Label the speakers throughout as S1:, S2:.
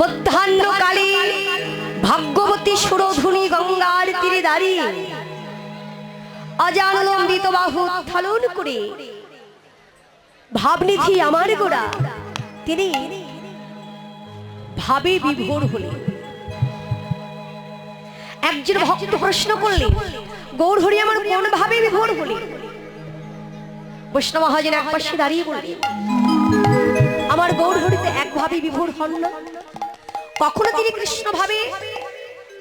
S1: মধ্যাহ্নকালী ভাগ্যবতী সুরধুনি গঙ্গার তীরে দাঁড়িয়ে অজানলম্বিত বাহু উত্থালন করে ভাবনিধি আমার গোড়া। তিনি ভাবে বিভোর হলেন। একজন ভক্ত প্রশ্ন করলে গৌর হরি আমার কোন ভাবে বিভোর হলেন? বৈষ্ণব মহাজন এক পাশে দাঁড়িয়ে বললেন, আমার গৌর হরিতে একভাবে বিভোর হন না। কখনো তিনি কৃষ্ণ ভাবে,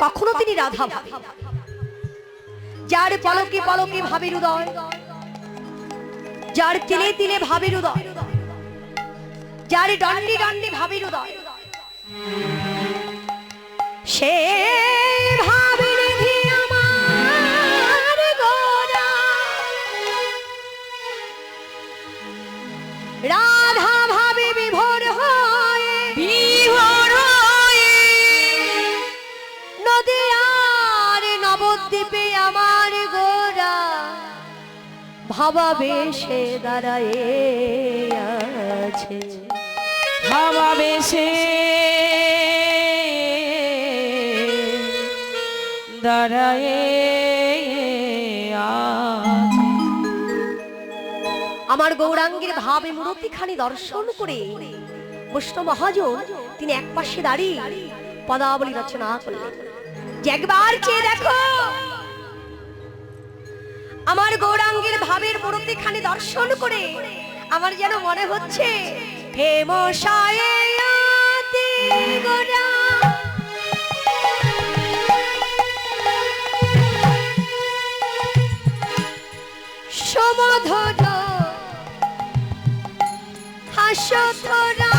S1: কখনো তিনি রাধা ভাবে যার পলকে পলকে ভাবের উদয়, যার তিলে তিলে ভাবের উদয়, যার দণ্ডে দণ্ডে ভাবের উদয় সে গোরা। ভাবাবে সে দাঁড়ায় আছে
S2: হাওয়া বেশে দাঁড়ায়।
S1: আমার গৌরাঙ্গের ভাবে মূর্তিখানি দর্শন করে বৈষ্ণব মহাজন তিনি এক পাশে দাঁড়িয়ে পদাবলী রচনা করলেন যে একবার চেয়ে দেখো আমার গৌরাঙ্গের ভাবের মূর্তিখানি দর্শন করে আমার যেন মনে হচ্ছে হে সমধন হাসথরা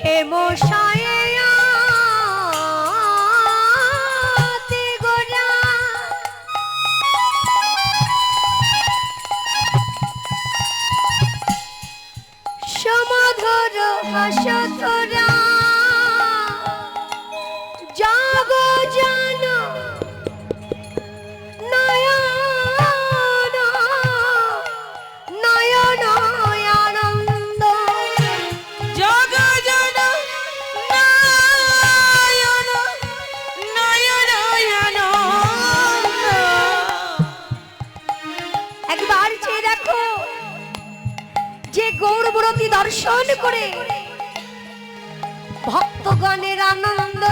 S2: হে মশায়ে সমাধর
S1: হাসথরা দর্শন করে। ভক্তগণের আনন্দ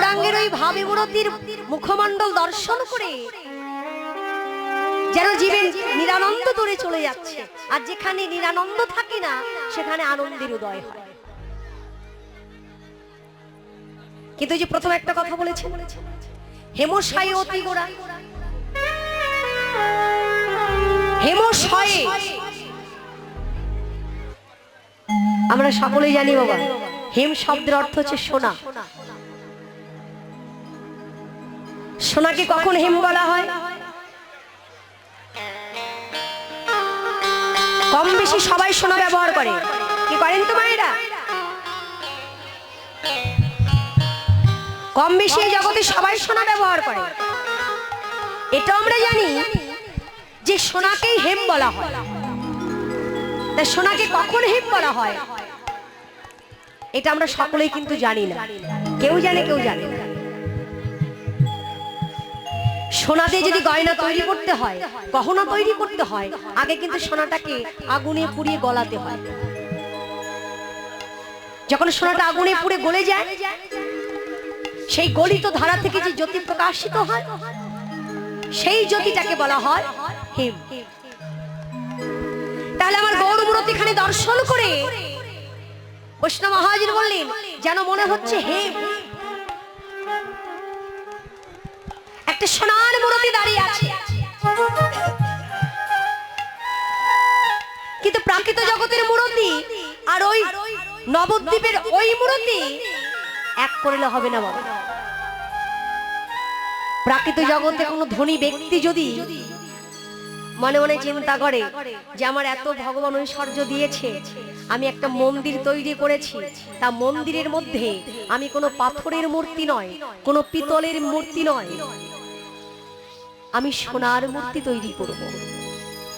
S1: গৌরাঙ্গের ওই ভাবে মূরতির মুখমণ্ডল দর্শন করে যেন জীবের নিরানন্দ দূরে চলে যাচ্ছে। আর যেখানে নিরানন্দ থাকে না, সেখানে আনন্দের উদয় হয়। কিন্তু যে প্রথম একটা কথা বলেছে হেমশায় অতি গোড়া। হেমশয়ে। আমরা সকলেই জানি বাবা, হেম শব্দের অর্থ হচ্ছে সোনা। সোনাকে কখন হেম বলা হয়? কম বেশি সবাই সোনা ব্যবহার করে। কি করেন তো মায়েরা? কম বেশি এই জগতে সবাই সোনা ব্যবহার করে। এটা আমরা জানি যে সোনাকেই হেম বলা হয়। তা সোনাকে কখন হেম বলা হয়? এটা আমরা সকলেই কিন্তু জানি না। কেউ জানে কেউ জানে না। সোনা দিয়ে যদি গয়না তৈরি করতে হয় গহনা তৈরি করতে হয় আগে কিন্তু সোনাটাকে আগুনে পুড়িয়ে গলাতে হয়। যখন সোনাটা আগুনে পুড়ে গলে যায় সেই গলিত ধারা থেকে যে জ্যোতি প্রকাশিত হয় সেই জ্যোতিটাকে বলা হয় হিম। তাহলে আমার গৌরমূরতি খানে দর্শন করে। বৈষ্ণব মহাজির বললেন যেন মনে হচ্ছে হেম। একটা সোনার মূর্তি দাঁড়িয়ে আছে। কিন্তু প্রাকৃত জগতের মূর্তি আর ওই নবদ্বীপের ওই মূর্তি এক করলে হবে না বাবা। প্রাকৃত জগতে কোনো ধনী ব্যক্তি যদি মনে মনে চিন্তা করে যে আমার এত ভগবান ঐশ্বর্য দিয়েছে, আমি একটা মন্দির তৈরি করেছি, তা মন্দিরের মধ্যে আমি কোনো পাথরের মূর্তি নয়, কোনো পিতলের মূর্তি নয় আমি সোনার মূর্তি তৈরি করব।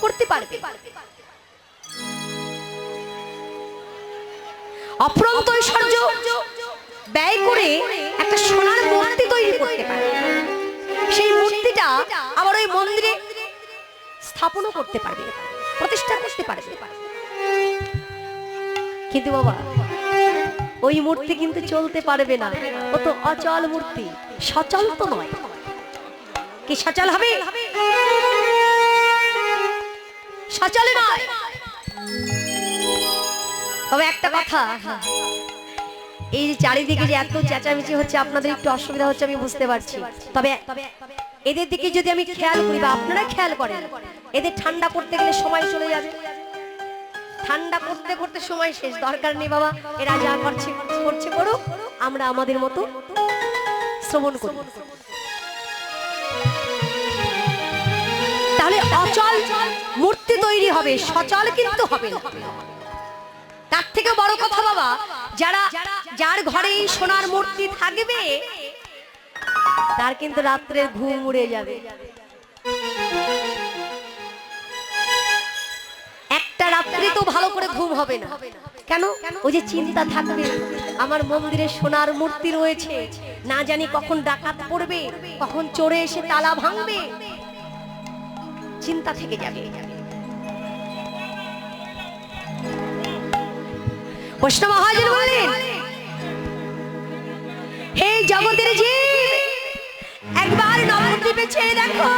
S1: করতে পারবে? অপ্রন্ত ঐশ্বর্য ব্যয় করে একটা সোনার মূর্তি তৈরি করতে পারে। সেই মূর্তিটা আবার ওই মন্দিরে স্থাপনও করতে পারবে, প্রতিষ্ঠা করতে পারবে। কিন্তু বাবা, ওই মূর্তি কিন্তু চলতে পারবে না। ও তো অচল মূর্তি, সচল তো নয়। কি সচল হবে? সচল নয়। তবে একটা কথা, এই যে চারিদিকে যে এত চেঁচামেচি হচ্ছে, আপনাদের একটু অসুবিধা হচ্ছে, আমি বুঝতে পারছি। তবে এদের দিকে যদি আমি খেয়াল করি, বা আপনারা খেয়াল করেন, এদের ঠান্ডা করতে গেলে সময় চলে যাবে। ঠান্ডা করতে করতে সময় শেষ। দরকার নেই বাবা, এরা যা করছে করছে, করুক। আমরা আমাদের মতো শ্রবণ করি। তাহলে অচল মূর্তি তৈরি হবে, সচল কিন্তু হবে তার থেকে বড় কথা বাবা, যারা যার ঘরে সোনার মূর্তি থাকবে, তার কিন্তু রাত্রে ঘুম উড়ে যাবে। একটা রাত্রি তো ভালো করে ঘুম হবে না। কেন? ওই যে চিন্তা থাকবে, আমার মন্দিরে সোনার মূর্তি রয়েছে, না জানি কখন ডাকাত পড়বে, কখন চোরে এসে তালা ভাঙবে চিন্তা থেকে যাবে। কৃষ্ণ মহাজন বললেন, হে জগতের জীব, একবার নবদ্বীপে চেয়ে দেখো।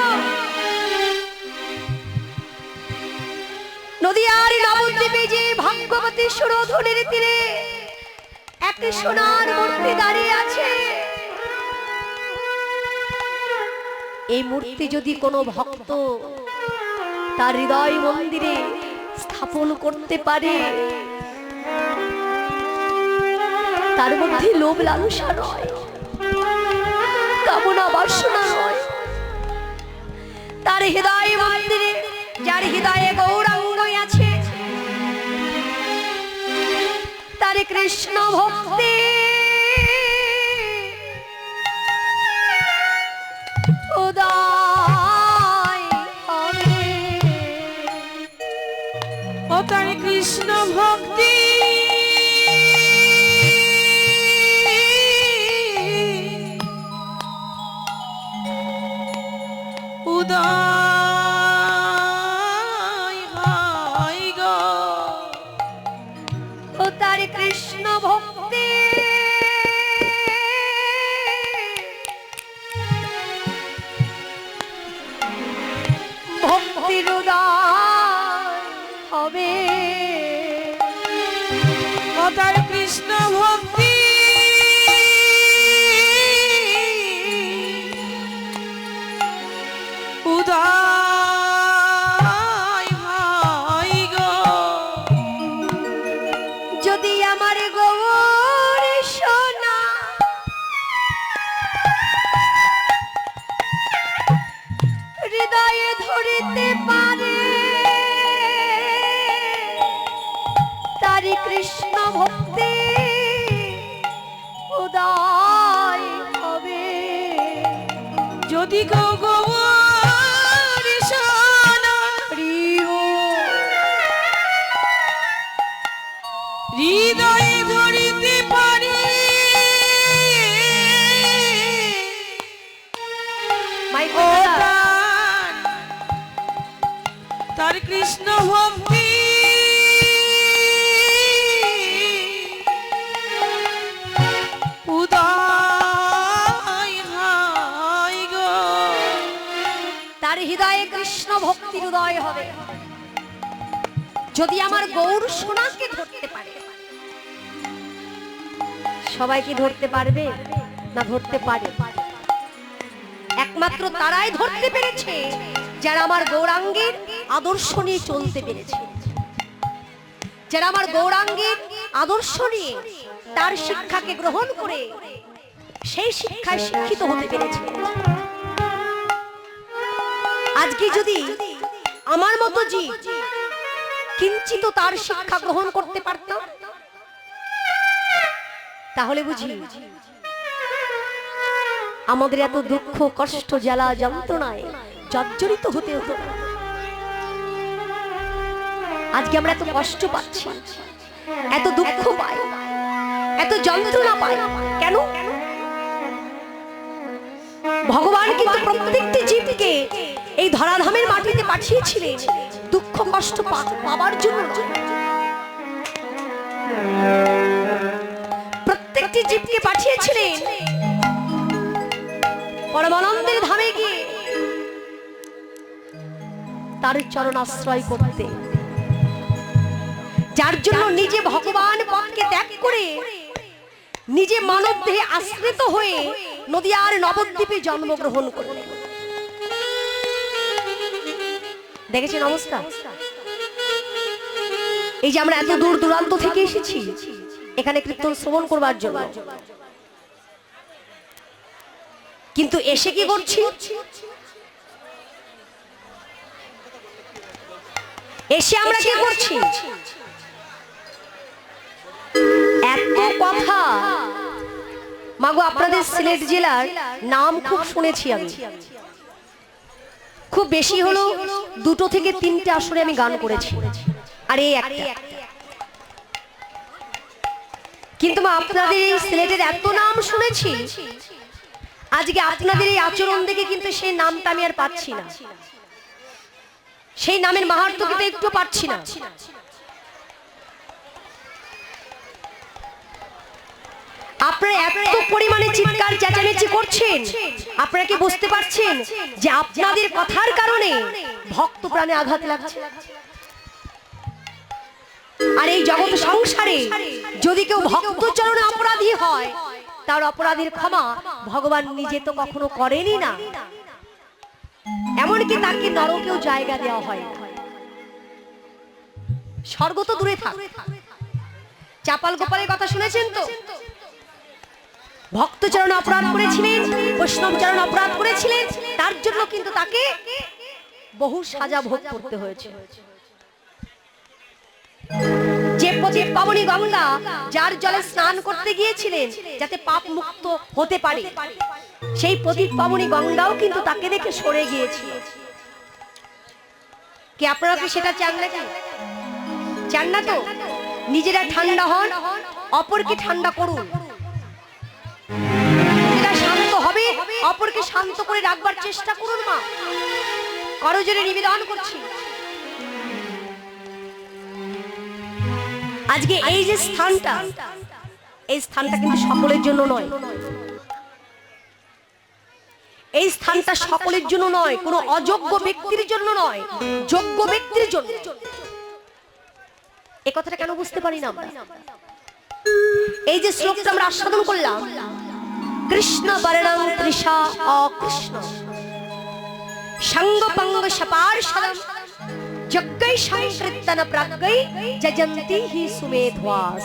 S1: নদীয়ার নবদ্বীপে যে ভাগ্যবতী সুরধনের তীরে এক সোনার মূর্তি দাঁড়িয়ে আছে। এই মূর্তি যদি কোনো ভক্ত তার হৃদয় মন্দিরে স্থাপন করতে পারে। তার মধ্যে লোভ লালসা নয়, কামনা বাসনা নয়। তার হৃদয় মন্দিরে, যার হৃদয়ে গৌরাঙ্গ আছে, তার কৃষ্ণ ভক্তি
S2: সদায় কৃষ্ণ ভক্তি। উদয় হয় গো।
S1: যদি আমার গৌর সোনা হৃদয়ে ধরিতে তারি কৃষ্ণ ভক্তি উদয় হবে।
S2: যদি গো হৃদয়ে ধরিতে পারি তার কৃষ্ণ ভক্তি
S1: ভক্তির উদয় হবে। যদি আমার গৌর সোনাকে ধরতে পারে, সবাই কি ধরতে পারবে? না, ধরতে পারে। একমাত্র তারাই ধরতে পেরেছে, যারা আমার গৌরাঙ্গের আদর্শ নিয়ে চলতে পেরেছে। যারা আমার গৌরাঙ্গের আদর্শ নিয়ে তার শিক্ষাকে গ্রহণ করে, সেই শিক্ষায় শিক্ষিত হতে পেরেছে। আজকে যদি আমার মতো জীব কিঞ্চিত তার শিক্ষা গ্রহণ করতে পারত, তাহলে বুঝি আমাদের এত দুঃখ, কষ্ট, জ্বালা, যন্ত্রণায় জর্জরিত হতে হতো। আজকে আমরা এত কষ্ট পাচ্ছি, এত দুঃখ পাই, এত যন্ত্রণা পাই, কেন? ভগবান কিন্তু প্রত্যেকটি জীবকে এই ধরাধামের মাটিতে পাঠিয়েছিলেন। দুঃখ, কষ্ট পাবার জন্য। প্রত্যেকটি জীবকে পাঠিয়েছিলেন। পরমানন্দের ধামে গিয়ে তার চরণ আশ্রয় করতে। যার জন্য নিজে ভগবান পথকে ত্যাগ করে নিজে মানব দেহে আশ্রিত হয়ে নদিয়ার নবদ্বীপে জন্মগ্রহণ করলেন। দেখেছেন অবস্থা? এই যে আমরা এত দূর দূরান্ত থেকে এসেছি, এখানে কীর্তন শ্রবণ করবার জন্য। কিন্তু এসে কি করছি? এসে আমরা কি করছি? এত কথা। মাগো, আপনাদের সিলেট জেলার নাম খুব শুনেছি আমি। খুব বেশি হলো দুটো থেকে তিনটে আসরে আমি গান করেছি। আর এই একটা। কিন্তু আপনাদের এই সিলেটের এত নাম শুনেছি। আজকে আপনাদের এই আচরণ দেখে কিন্তু সেই নামটা আমি আর পাচ্ছি না। সেই নামের মাহাত্ম কিন্তু একটু পাচ্ছি না। আপনারা এত পরিমাণে চিৎকার চেঁচামেচি করছেন? আপনারা কি বুঝতে পারছেন যে আপনাদের কথার কারণে ভক্ত প্রাণে আঘাত লাগছে? আর এই জগৎ সংসারে যদি কেউ ভক্ত চরণে অপরাধী হয় তার অপরাধের ক্ষমা ভগবান নিজে তো কখনো করেনই না। এমনকি তাকে নরকেও জায়গা দেওয়া হয় স্বর্গ তো দূরে থাক। চাপাল গোপালের কথা শুনেছেন তো? ভক্তচরণ অপরাধ করেছিলেন, বৈষ্ণবচরণ অপরাধ করেছিলেন, তার জন্য কিন্তু তাকে বহু সাজা ভোগ করতে হয়েছে। যে পতিত পাবনী গঙ্গা, যার জলে স্নান করতে গিয়েছিলেন, যাতে পাপ মুক্ত হতে পারে। সেই পতিত পাবনী গঙ্গাও কিন্তু তাকে দেখে সরে গিয়েছিল। কি আপনারা কি সেটা চান নাকি? চান না তো? নিজেরা ঠান্ডা হন, অপরকে ঠান্ডা করুন। অপরকে শান্ত করে রাখবার চেষ্টা করুন, মা। করজোরে নিবেদন করছি। আজকে এই যে স্থানটা, এই স্থানটা কিন্তু সকলের জন্য নয়। এই স্থানটা সকলের জন্য নয়, কোনো অযোগ্য ব্যক্তির জন্য নয়, যোগ্য ব্যক্তির জন্য। এ কথাটা কেন বুঝতে পারি না এই যে শ্লোকটা আমরা আস্বাদন করলাম कृष्ण वर्णम कृषा अकृष्ण। संग पंग सपार्षदम जग्गई संकीर्तन प्रागई जजंती ही सुमेधवास।